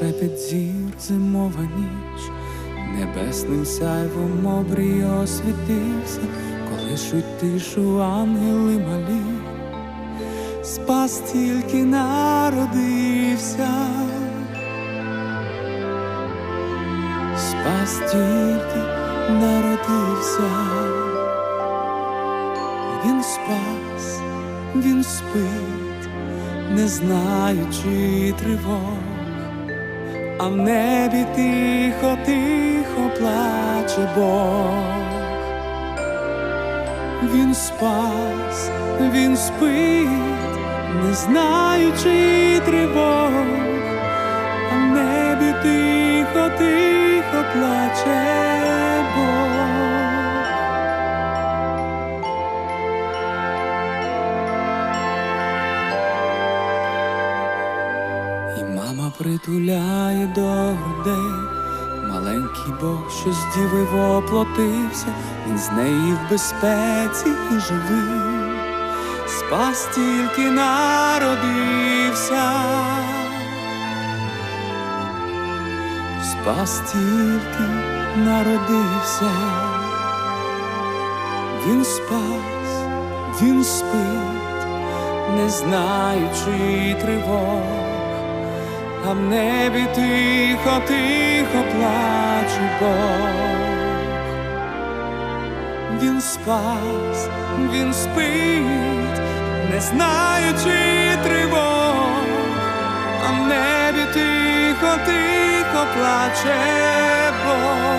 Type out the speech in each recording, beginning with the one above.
шепіт зір, зимова ніч, небесним сяйвом обрій освітився, коли шуть тишу ангели малі, спас тільки народився, спас тільки народився, він спас, він спить, не знаючи тривог а в небі тихо, тихо плаче Бог. Він спас, він спить, не знаючи тривог, а в небі тихо, тихо плаче Бог. Мама притуляє до грудей, маленький Бог, що з діви воплотився, він з неї в безпеці і живий, спас тільки народився, спас тільки народився, він спас, він спить, не знаючи тривог а в небі тихо, тихо плаче Бог. Він спас, він спить, не знаючи тривог, а в небі тихо, тихо плаче Бог.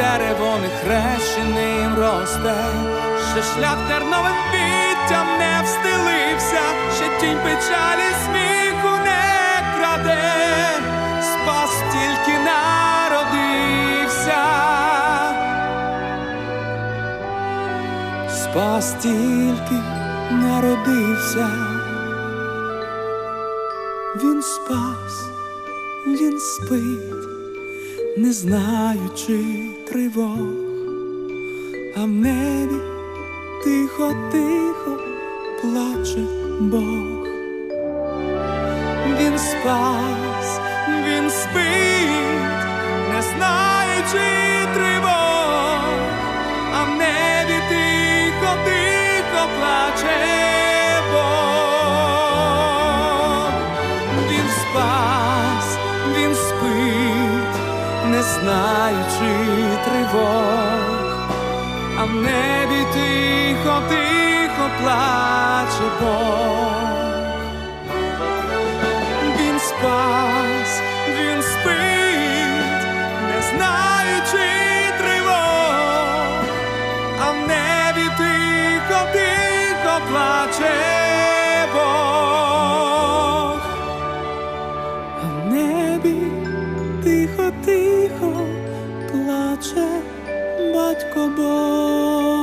Дерево не хрещеним росте, ще шлях терновим віттям не встилився, ще тінь печалі сміху не краде, спас тільки народився, спас тільки народився, він спас, він спить не знаючи тривог, а в небі тихо, тихо плаче Бог. Він спас, він спить, не знаючи тривог, а в небі тихо, тихо плаче тривог, а в небі тихо, тихо плаче Бог. Він спас, він спить, не знаючи тривог, а в небі тихо, тихо плаче Бог. А небі тихо, тихо плаче батько Бог.